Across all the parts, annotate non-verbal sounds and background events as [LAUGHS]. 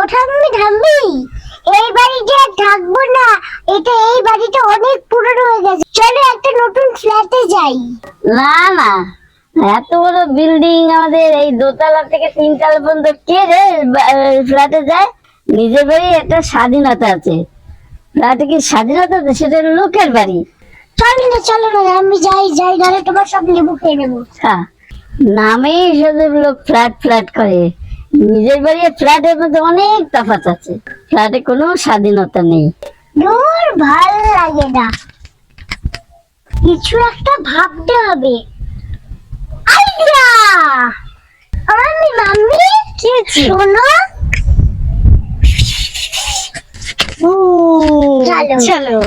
ও ঠাম্মি ঠাম্মি এই বাড়িতে আর থাকব না। এটা এই বাড়িটা অনেক পুরনো হয়ে গেছে। চলো একটা নতুন ফ্ল্যাটে যাই। না না। এত বড় বিল্ডিং আমাদের এই দোতলা থেকে তিনতলা পর্যন্ত কে রে ফ্ল্যাটে যায়? নিজের বাড়ি একটা স্বাধীনতা আছে। ফ্ল্যাটে কি স্বাধীনতা আছে? সেটা লোকের বাড়ি। চলো না চলো না আমি যাই যাই নাহলে তোমার সব লেবু খেয়ে নেব। হ্যাঁ। নামেই শুধু লোক ফ্ল্যাট ফ্ল্যাট করে। নিজের বাড়ি আর ফ্ল্যাটের মধ্যে অনেক তফাৎ আছে। ফ্ল্যাটে কোনো স্বাধীনতা নেই। দূর ভালো লাগে না। কিছু একটা ভাবতে হবে। আইডিয়া! আমি মাম্মি কি শোনো। চলো।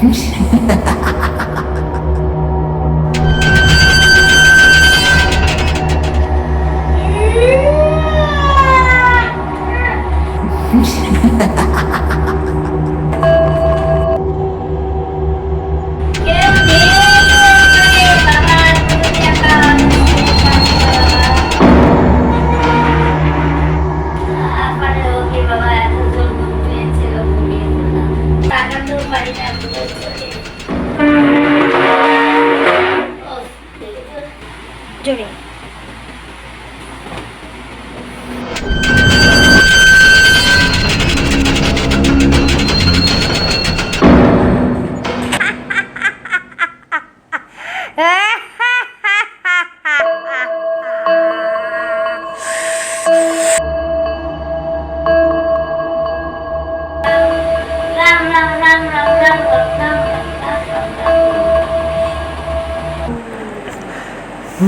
Thank [LAUGHS] আজকে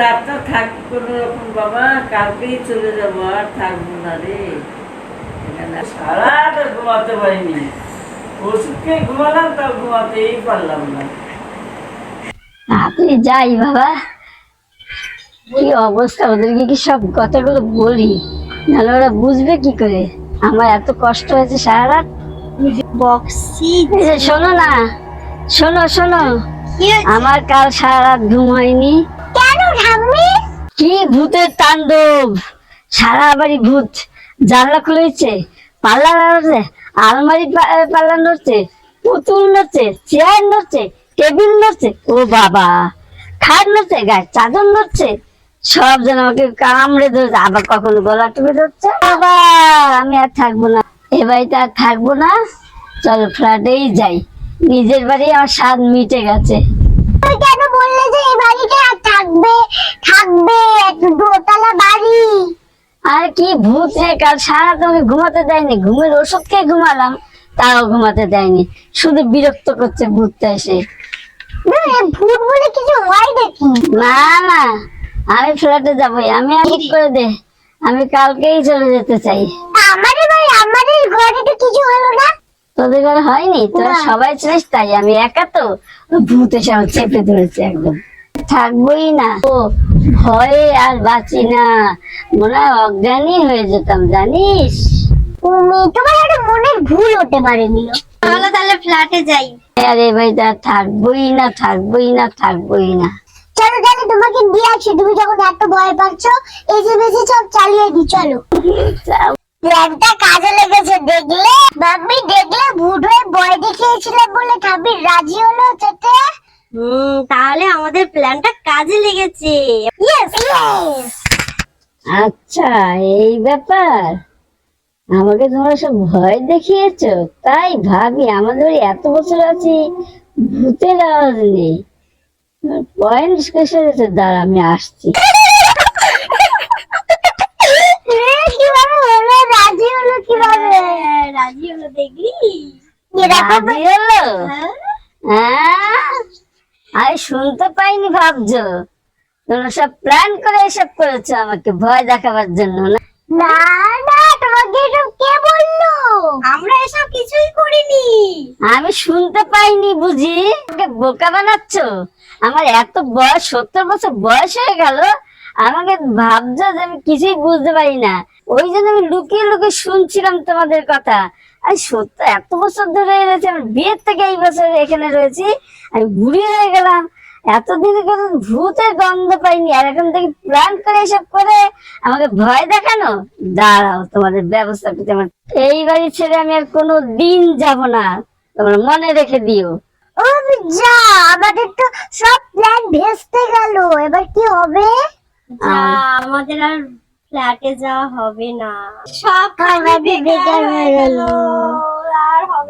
রাতটা থাকি কোনো রকম বাবা, কালকেই চলে যাব, আর থাকব না রে। সারাটা ঘুমাতে পারিনি। ওষুধকে ঘুমালাম, তাও ঘুমাতেই পারলাম না। আপনি যাই বাবা। কি অবস্থা? ওদেরকে কি সব কথাগুলো বলি? নাহলে ওরা বুঝবে কি করে? আমার এত কষ্ট হয়েছে সারা রাত বক্সি শোনো না শোনো শোনো। আমার কাল সারা রাত ঘুম হয়নি। কেন ঠাম্মি কি ভূতের তাণ্ডব? সারা বাড়ি ভূত। জানলা খুলেছে পাল্লা নড়ছে আলমারি পাল্লা নড়ছে পুতুল নড়ছে চেয়ার নড়ছে টেবিল নড়ছে ও বাবা। খাট নড়ছে গায়ে চাদর নড়ছে সব যেন আমাকে কামড়ে ধরেছে। আবার কখনো গলা টিপে ধরছে। আবার আমি আর থাকব না। এ বাড়িতে আর থাকব না। চলো ফ্ল্যাটেই যাই। নিজের বাড়ি আমার স্বাদ মিটে গেছে। কেন বললে যে এই বাড়িটা আর থাকবে? থাকবে দোতলা বাড়ি। আর কি ভূত রে কাল সারা তুমি ঘুমাতে দেয়নি। ঘুমের ওষুধ খেয়ে ঘুমালাম তাও ঘুমাতে দেয়নি। শুধু বিরক্ত করছে ভূতটা এসে। ভূত বলে কিছু হয় নাকি? না না। আমি ফ্ল্যাটে যাবোই আমি ঠিক করে দে আমি কালকেই চলে যেতে চাই। আমাদের বাড়ি আমাদের ঘরে তো কিছু হলো না। তোদের ঘরে হয়নি? তোরা। সবাই ছিলিস তাই আমি একা তো। ভূত এসে আমার চেপে ধরেছে একদম। থাকবোই না। ও ভয়ে আর বাঁচি না। মনে হয় অজ্ঞানী হয়ে যেতাম জানিস? তুমি তোমার একটা মনের ভুল হতে পারেনি। চলো তাহলে ফ্ল্যাটে যাই। আরে ভাই আর থাকবোই না থাকবোই না থাকবোই না। চলো তাহলে তোমাকে দিয়ে আসি তুমি যখন এত ভয় পাচ্ছ এই যে বেশি সব চালিয়ে দি চলো। প্ল্যানটা কাজে লেগেছে দেখলে? মাম্মি দেখলে ভূত হয়ে ভয় দেখিয়েছিলাম বলে ঠাম্মি রাজি হলো যেতে? হুম তাহলে আমাদের প্ল্যানটা কাজে লেগেছে। ইয়েস আচ্ছা এই ব্যাপার। আমাকে তোমরা সব ভয় দেখিয়েছো। তাই ভাবি আমাদের ওই এত বছর আছি ভূতের আওয়াজ নেই। পয়েন্ট দাঁড়া আমি আসছি। রাজি হলো কীভাবে? হ্যাঁ, রাজি হলো দেখলি? রাজি হলো। আমি শুনতে পাইনি ভাবছ? তোমরা সব প্ল্যান করে এসব করেছ আমাকে ভয় দেখাবার জন্য না? না তোমাকে এসব কে আমরা এসব কিছুই করিনি। আমি শুনতে পাইনি বুঝি। বোকা বানাচ্ছ? আমার এত বয়স, সত্তর বছর বয়স হয়ে গেল। আমাকে ভাবছ যে আমি কিছুই বুঝতে পারি না। ওই জন্য আমি লুকিয়ে লুকিয়ে শুনছিলাম তোমাদের কথা। আর সত্য এত বছর ধরে রয়েছে আমার বিয়ের থেকে এই বছর এখানে রয়েছি। আমি বুড়ি হয়ে গেলাম। এতদিন কোনো ভূতের গন্ধ পাইনি আর এখন থেকে প্ল্যান করে এসব করে আমাকে ভয় দেখানো? দাঁড়াও তোমাদের ব্যবস্থা করতে আমার এই বাড়ি ছেড়ে আমি আর কোনো দিন যাব না। তোমরা মনে রেখে দিও। ও যা আমাদের তো সব প্ল্যান ভেস্তে গেল। এবার কি হবে? আমাদের আর ফ্ল্যাটে যাওয়া হবে না। সব আমাদের বেকার হয়ে গেল। আর হবে